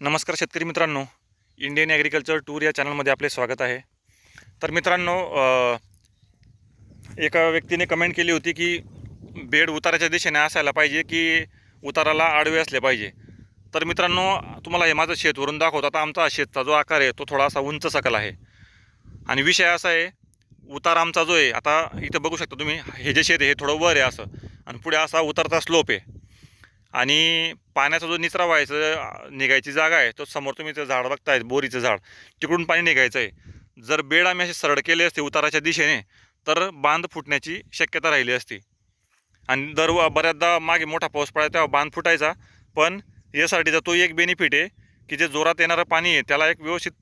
नमस्कार शेतकरी मित्रांनो. इंडियन ॲग्रिकल्चर टूर या चॅनलमध्ये आपले स्वागत आहे. तर मित्रांनो एका व्यक्तीने कमेंट केली होती की बेड उताराच्या दिशेने असायला पाहिजे की उताराला आडवे असले पाहिजे. तर मित्रांनो तुम्हाला हे माझं शेतवरून दाखवतो. आता आमचा शेतचा जो आकार आहे तो थोडासा उंच सकल आहे. आणि विषय असा आहे उतार आमचा जो आहे आता इथं बघू शकता तुम्ही हे जे शेत आहे हे थोडं वर आहे असं. आणि पुढे असा उतरता स्लोप आहे. आणि पाण्याचा जो निचरा व्हायचं निघायची जागा आहे तो समोर तुम्ही ते झाड बघताय बोरीचं झाड. तिकडून पाणी निघायचं आहे. जर बेड आम्ही असे सरळ केले असते उताराच्या दिशेने तर बांध फुटण्याची शक्यता राहिली असती. आणि दर बऱ्याचदा मागे मोठा पाऊस पडायचा तेव्हा बांध फुटायचा. पण यासाठीचा तो एक बेनिफिट आहे की जे जोरात येणारं पाणी आहे त्याला एक व्यवस्थित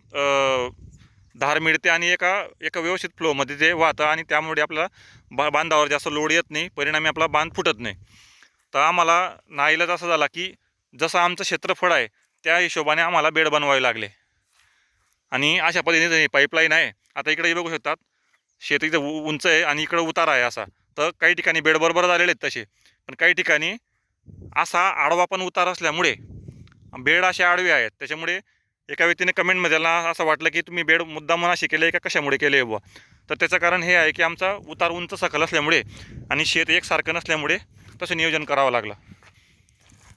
धार मिळते आणि एका एका व्यवस्थित फ्लोमध्ये ते वाहतं आणि त्यामुळे आपल्याला बा बांधावर जास्त लोड येत नाही. परिणामी आपला बांध फुटत नाही. तर आम्हाला नाईलाज असं झाला की जसं आमचं क्षेत्रफळ आहे त्या हिशोबाने आम्हाला बेड बनवावे लागले. आणि अशा पद्धतीने पाईपलाईन आहे. आता इकडे बघू शकतात शेत इथं उ- उंच आहे आणि इकडं उतार आहे असा. तर काही ठिकाणी बेड बरोबर झालेले आहेत तसे. पण काही ठिकाणी असा आडवा पण उतार असल्यामुळे बेड असे आडवे आहेत. त्याच्यामुळे एका व्यक्तीने कमेंटमध्ये त्याला असं वाटलं की तुम्ही बेड मुद्दाम असे केले का कशामुळे केले बुवा? तर त्याचं कारण हे आहे की आमचा उतार उंच सकल असल्यामुळे आणि शेत एकसारखं नसल्यामुळे तसं नियोजन करावं लागलं.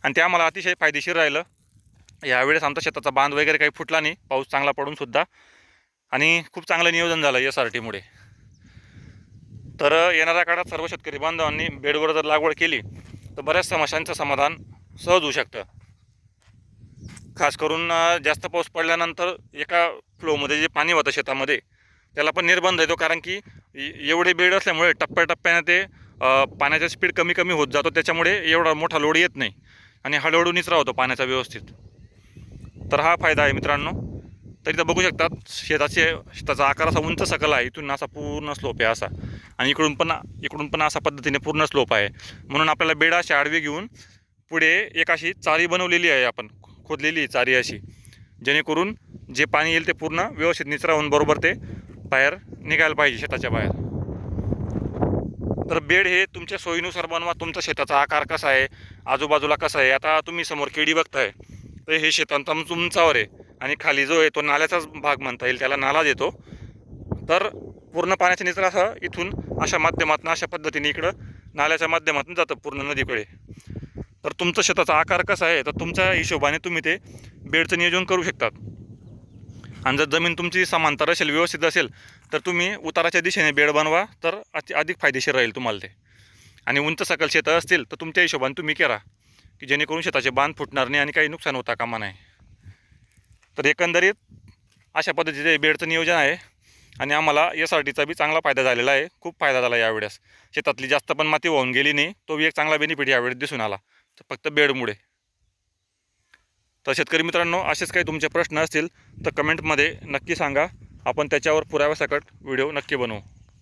आणि ते आम्हाला अतिशय फायदेशीर राहिलं. यावेळेस आमचा शेताचा बांध वगैरे काही फुटला नाही. पाऊस चांगला पडूनसुद्धा आणि खूप चांगलं नियोजन झालं एस आर टीमुळे तर येणाऱ्या काळात सर्व शेतकरी बांधवांनी बेडवर जर लागवड केली तर बऱ्याच समस्यांचं समाधान सहज होऊ शकतं. खास करून जास्त पाऊस पडल्यानंतर एका फ्लोमध्ये जे पाणी होतं शेतामध्ये त्याला पण निर्बंध येतो. कारण की एवढे बेड असल्यामुळे टप्प्याटप्प्याने ते पाण्याचा स्पीड कमी कमी होत जातो त्याच्यामुळे एवढा मोठा लोड येत नाही. आणि हळूहळू निचरा होतो पाण्याचा व्यवस्थित. तर हा फायदा आहे मित्रांनो. तर इथं बघू शकतात शेताचे शेताचा आकार असा उंच सकल आहे इथून असा पूर्ण स्लोप आहे असा. आणि इकडून पण इकडून पण असा पद्धतीने पूर्ण स्लोप आहे. म्हणून आपल्याला बेडा अशी आडवी घेऊन पुढे एक अशी चारी बनवलेली आहे आपण खोदलेली चारी अशी. जेणेकरून जे पाणी येईल ते पूर्ण व्यवस्थित निचरा होऊन बरोबर ते बाहेर निघायला पाहिजे शेताच्या बाहेर. तर बेड हे तुमच्या सोयीनुसार बनवा. तुमचा शेताचा आकार कसा आहे? आजूबाजूला कसा आहे? आता तुम्ही समोर केडी बघताय. तर हे शेतांत उंचावर आहे. आणि खाली जो आहे तो नाल्याचाच भाग म्हणता येईल. त्याला नाला देतो. तर पूर्ण पाण्याचा निचरा असा इथून अशा माध्यमातून अशा पद्धतीने इकडं नाल्याच्या माध्यमातून जातं पूर्ण नदीकडे. तर तुमचं शेताचा आकार कसा आहे? तर तुमच्या हिशोबाने तुम्ही ते बेडचं नियोजन करू शकतात. आणि जर जमीन तुमची समांतर असेल व्यवस्थित असेल तर तुम्ही उताराच्या दिशेने बेड बनवा तर अति अधिक फायदेशीर राहील तुम्हाला ते. आणि उंच सकल शेतं असतील तर तुमच्या हिशोबाने तुम्ही करा की जेणेकरून शेताचे बांध फुटणार नाही आणि काही नुकसान होता कामा नाही तर एकंदरीत अशा पद्धतीचे बेडचं नियोजन आहे आणि आम्हाला एस आर टीचा बी चांगला फायदा झालेला आहे. खूप फायदा झाला यावेळेस. शेतातली जास्त पण माती वाहून गेली नाही तो बी एक चांगला बेनिफिट यावेळेस दिसून आला. तर फक्त बेडमुळे. तर शेतकरी मित्रांनो असेच काही तुमचे प्रश्न असतील तर कमेंटमध्ये नक्की सांगा. आपण त्याच्यावर पुराव्यासकट व्हिडिओ नक्की बनवू.